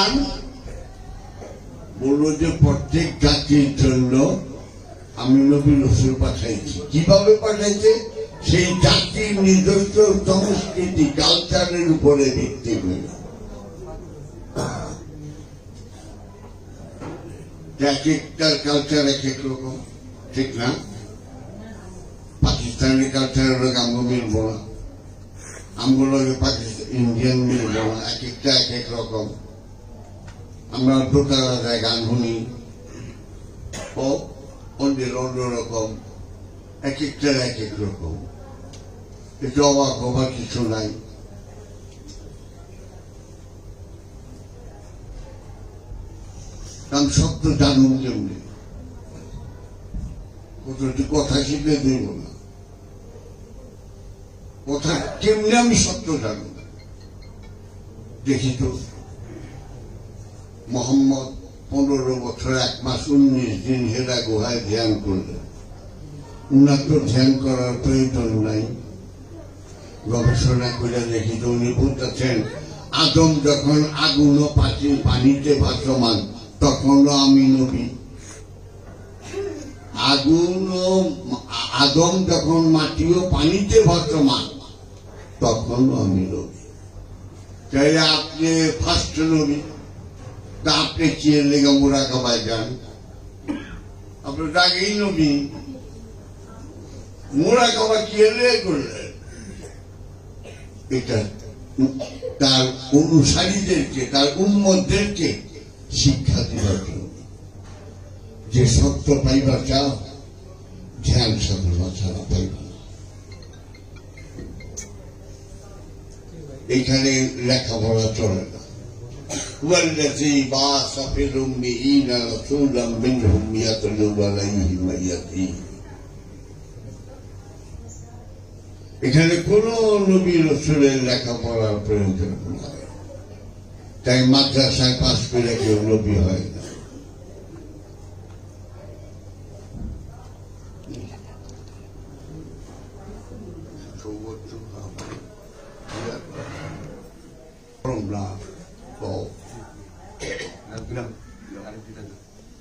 আর বলল যে প্রত্যেক জাতির জন্য আমি নবী রসুল পাঠাইছি। কীভাবে পাঠাইছে? সেই জাতির নিজস্ব সংস্কৃতি কালচারের উপরে ভিত্তি করে। এক একটার কালচার এক এক রকম, ঠিক না? পাকিস্তানি কালচারের লোক আমগো মিলবো না পাকিস্তান, ইন্ডিয়ান মিলবো না এক একটা এক এক রকম। আমরা দোতারা যায় গান শুনি ও অন্যের অন্য রকম, এক একটার এক এক রকম। এটা অবাক হবার কিছু নাই। কারণ শব্দ জানুন কেমনি? কতটি কথা শিখে দেব না। কথা কেমনি আমি সত্য জানব? দেখি তো। মোহাম্মদ পনেরো বছর এক মাস উনিশ দিন হেরা গুহায় ধ্যান করলেন। উনার তো ধ্যান করার প্রয়োজন নাই। গবেষণা করে দেখি উনি বলতেছেন আদম যখন আগুন ও পাখি পানিতে ভাসমান, তখনও আমি নবী। আগুন আদম যখন মাটি ও পানিতে ভাসমান, তখনও আমি নবী। তাই আপনি ফার্স্ট নবী। আপনি এর লেগে মোরা কামায় যান আপনার আগেই নবী মোরা কামা এর লেগে এটা তার অনুসারীদেরকে তার উন্মতদেরকে শিক্ষা দেওয়ার জন্য যে সত্য পাইবার চাও ধ্যান সাধনা ছাড়া পাইবা না। এইখানে লেখাপড়া চলে না والذي بعث في الأميين رسولا منهم يتلو عليهم آياته এখানে কোন নবী রসুলের লেখাপড়ার প্রয়োজন নাই তাই মাদ্রাসায় পাশ করে কেউ নবী হয় না না বল।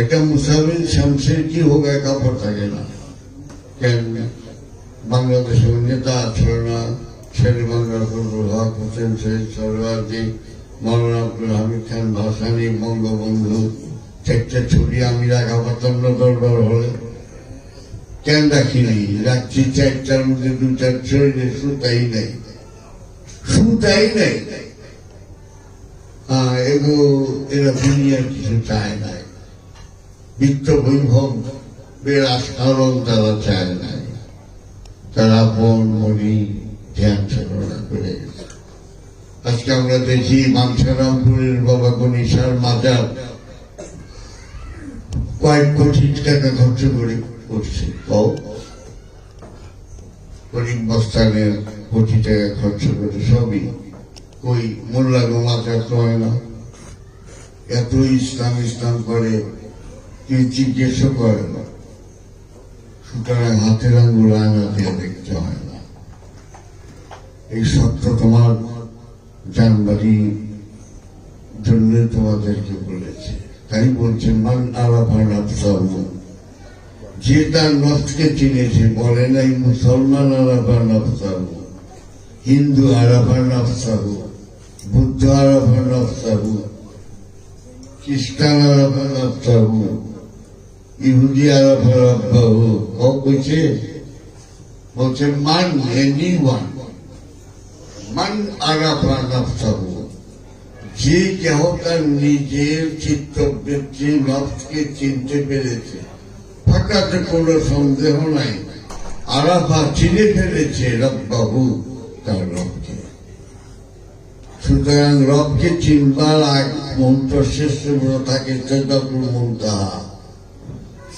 এটা মুসাবিন শমশের কি হোক কাপড় থাকে না। কেন? বাংলাদেশের নেতা ছিল না। শের বাংলা ফজলুল হক হোসেন শহীদ সরওয়ার্দি, মৌলানা আব্দুল হামিদ খান ভাসানি, বঙ্গবন্ধু চারটে ছবি আমি রাখা পারতাম না দরবার হলে। কেন রাখিনি রাখছি চারটার মধ্যে দুটার শরীরে সুতাই নেই। সুতাই নেই। এগুলো এরা দুনিয়ার কিছু চায় নাই বিত্ত বৈভব বেড়া সারণ তারা চায় নাই। তারা বন মনি ধ্যান সাধনা করে আজকে আমরা দেখি মানসারামপুরের বাবা গণেশার মাজার কয়েক কোটি টাকা খরচ করে করছে। করিম বস্তানের কোটি টাকা খরচ করে সবই। ওই মোল্লা গোমাতা তো হয় না। এত ইসলাম ইসলাম করে কেউ জিজ্ঞেসও করে না? সুতরাং হাতের আঙ্গুল আঙা দিয়ে দেখতে হয় না। এই সত্য তোমার জানবাড়ি জন্য তোমাদেরকে বলেছে। তাই বলছে, মান আলাফা নাফসাহু যে তার নফসকে চিনেছে, বলে নাই, মুসলমান আলাফা নাফসাহু হিন্দু আলাফা নাফসাহু বুদ্ধ আলাফা নাফসাহু খ্রিস্টান আলাফা নাফসাহু আলাফা রাব্বাহু ও বলছে? বলছে মান এনি ওয়ান মান আরাফা নাফসাহু যে কেহ তার নিজের চিত্তবৃত্তি নফসকে চিনতে পেরেছে ফাঁকাতে কোনো সন্দেহ নাই। আরাফা চিনে ফেলেছে রব্বাহু তার রবকে। সুতরাং রবকে চিনবার আগ মন্ত্র শ্রেষ্ঠ থাকে শ্রদ্ধাতুর মুন্তাহা।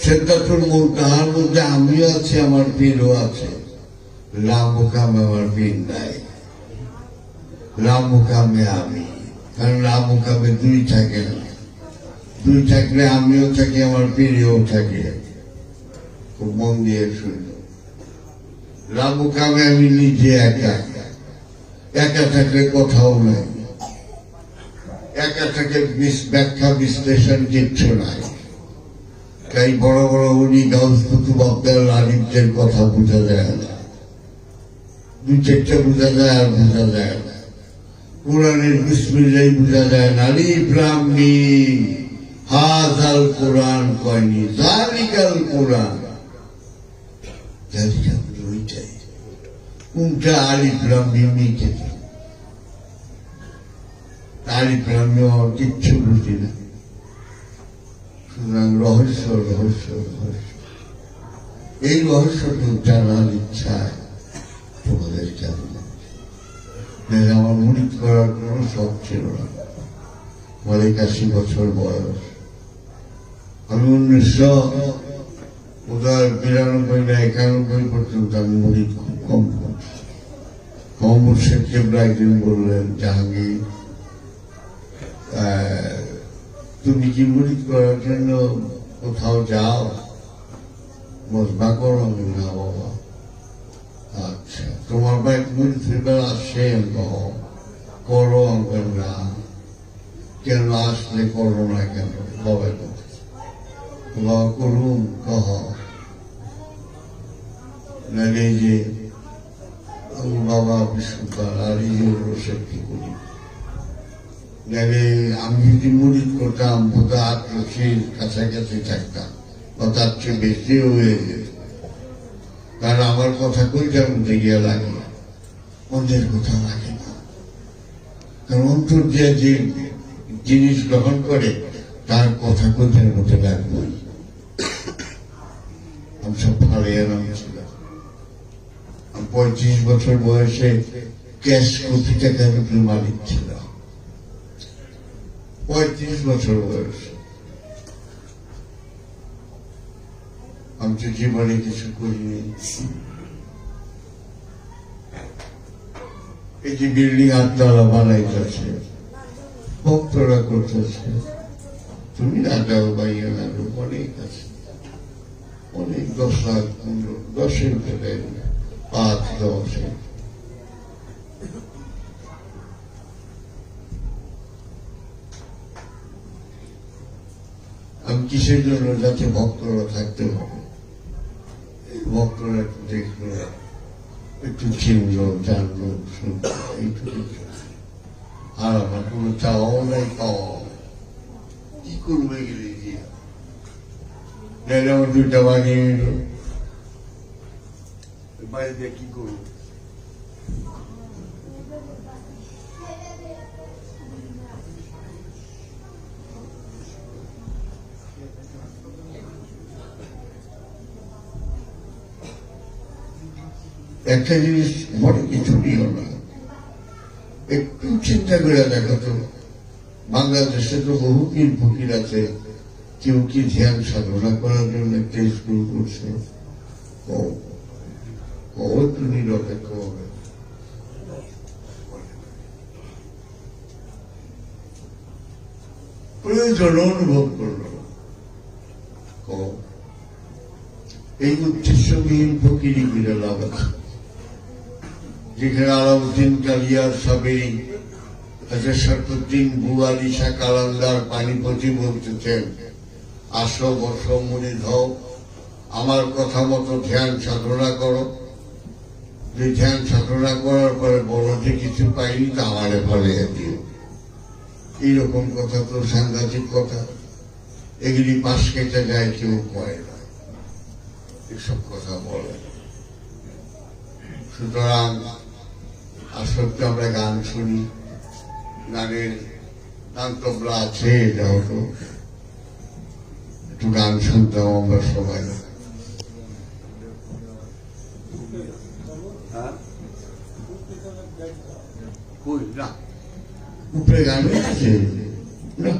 শ্রদ্ধাতুর মুন্তাহার মধ্যে আমিও আছি, আমার পীরও আছে। লামুকামে আমার পীর নাই। লামুকামে আমি। কারণ লামুকামে দুই থাকে না। দুই থাকলে আমিও থাকি, আমার পীরেও থাকে। খুব মন দিয়ে শুনল লামুকামে আমি নিজে একা। একা থাকলে কোথাও নাই। একা থেকে ব্যাখ্যা বিশ্লেষণ কিচ্ছু নাই। তাই বড় বড় উনি গাউস কুতুব আব্দাল আলিমদের কথা বোঝা যায় না। দুই চারটা বোঝা যায় আর বোঝা যায় না। কোরআনের বিসমিল্লাই বোঝা যায় না। লাম মিম। হাজাল কোরআন কয়নি। জালিকাল কোরআন। জালিকাল ওইটাই। কোনটা আলিফ লাম মিম আলিফ আমার কিচ্ছু বুঝি না। সুতরাং রহস্য রহস্য রহস্য। এই রহস্যটুকু জানার ইচ্ছায় তোমাদের জানি আমার মুড়িদ করার কোনো শখ ছিল না। আমার একাশি বছর বয়স। আমি উনিশশো উদয় বিরানব্বই না একানব্বই পর্যন্ত আমি মুড়িদ খুব কম মোহাম্মদ শেখ কেবরা একদিন বললেন, জাহাঙ্গীর তুমি মুড়িদ করার জন্য কোথাও যাও? মজবা করো না বাবা। আচ্ছা তোমার বাইক মুড়ি ফিরবে আসে কহ করো আমি না। কেন আসলে করো না কেন? কবে করুন, কহ। নালে যে বাবা বিশ্বকাল আর যে কি করি আমি যদি মুড়ি করতাম বোধ আত্মশীল কাছাকাছি থাকতাম। বা তার চেয়ে বেশি হয়ে যেত। কারণ আমার কথা কইটার মধ্যে গিয়ে লাগে, অন্যের কথা লাগে না। কারণ অন্তর যে যে জিনিস গ্রহণ করে, তার কথা কইটার মধ্যে লাগবেই আমি সব ফালিয়ে নাম ছিল আমি পঁয়ত্রিশ বছর বয়সে ক্যাশ কোটি টাকার মালিক ছিলাম। পঁয়ত্রিশ বছর বয়স। আমি তো জীবনে কিছু করিনি। এই যে বিল্ডিং আটতলা বানাইতেছে, ভক্তরা করতেছে, তুমি না যাও বাইরে না অনেক আছে। অনেক দশ লাখ পনেরো, দশের ভেতরে পাঁচ, দশ। কিসের জন্য যাতে ভক্তরা থাকতে হবে ভক্তরা একটু দেখল একটু চিনলো জানলো শুনলো আর আমার কোনো চাওয়াও নাই, পাওয়াও কি করবে গেলে গিয়ে আমার দুইটা বানিয়ে বাইরে দিয়ে কি করব? একটা জিনিস মনে কিছু নিও না। একটু চিন্তা করে দেখো তো, বাংলাদেশে তো বহু পীর ফকির আছে, কেউ কি ধ্যান সাধনা করার জন্য একটা স্কুল করছে? প্রয়োজন অনুভব করল। এই উদ্দেশ্যবিহীন ফকিরি করে লাভ আছে যেখানে আলাউদ্দিন কালিয়ার সাবেই আচ্ছা শরফুদ্দিন বুয়ালি শাহ কালান্দার পানিপতি বলতেছেন, আসো বসো মনে ধও, আমার কথা মতো ধ্যান সাধনা করো। যে ধ্যান সাধনা করার পরে বড় যে কিছু পাইনি তা আমারে ফলে দিও। এইরকম কথা তো সাংঘাতিক কথা। এগুলি পাশ কেটে যায় কেউ কয় না। এসব কথা বলে সুতরাং আসলে আমরা গান শুনি। গানের গান তবলা আছে এটা হতো একটু গান শুনতাম আমরা সবাই। না। উপরে গাড়ি আছে? না।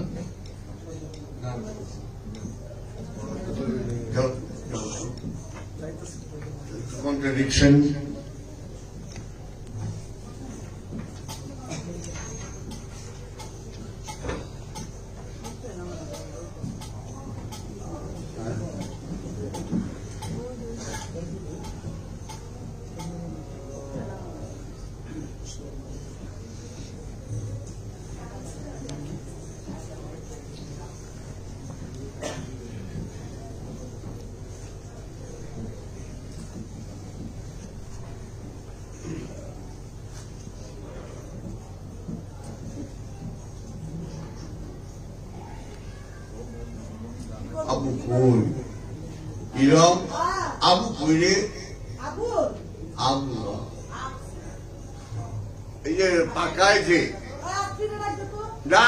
contradiction. আবু কই ইরম আবু কইরে? আবু। এই যে পাকায় যে। না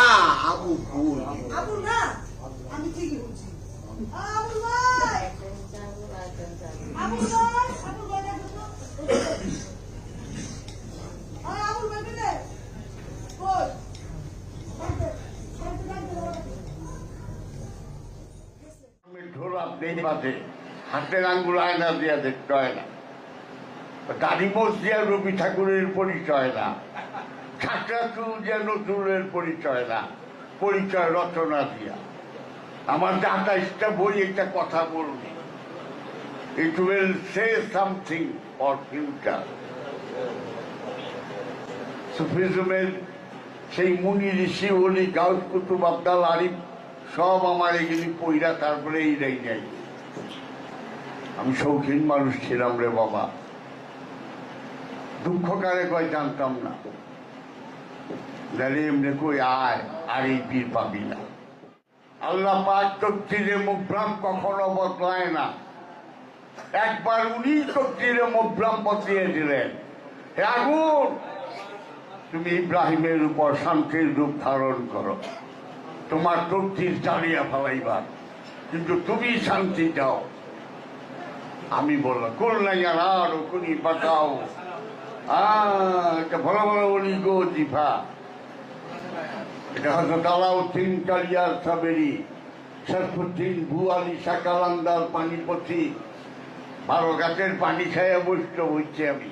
আবু কই আবু না? আমি ঠিকই বলছি। আবু ভাই। ঢোল আপনি হাতের আঙ্গুল আয়না দিয়া দেখতে হয় না। দাড়ি দিয়া রবি ঠাকুরের পরিচয় না। চুল দিয়া নজরুলের পরিচয় না, পরিচয় রচনা দিয়া। আমার যে আঠাইশটা বই একটা কথা বলবি। It will say something for future সুফিজমের সেই মুনি ঋষি, অলি, গাউস কুতুব, আবদাল আরিফ, সব আমার এগুলি পইরা তারপরে এই যাই যাই আমি শৌখিন মানুষ ছিলাম রে বাবা। দুঃখ কারে কয় জানতাম না। দাঁড়িয়ে এমনি কই আয়, আর এই পীর পাবি না। আল্লাহ পাক তক্তিরে মুভ্রাম কখনো বদলায় না। একবার উনি তক্তিরে মুভ্রাম বদলিয়ে দিলেন। হে আগুন, তুমি ইব্রাহিমের উপর শান্তির রূপ ধারণ করো। তোমার তক্তির চালিয়ে ফেলাইবার। কিন্তু তুমি শান্তি চাও আমি বললাম করলাই আর পাঠাও আহ, এটা ভালো ভালো বলি গো জিফা এটা হয়তো তালাউদ্দিন কালিয়ার সাবেরি সরফুদ্দিন ভুয়ালি সাকালান্দার পানিপথি। বারো গাছের পানি খাইয়া বসতে হচ্ছে আমি।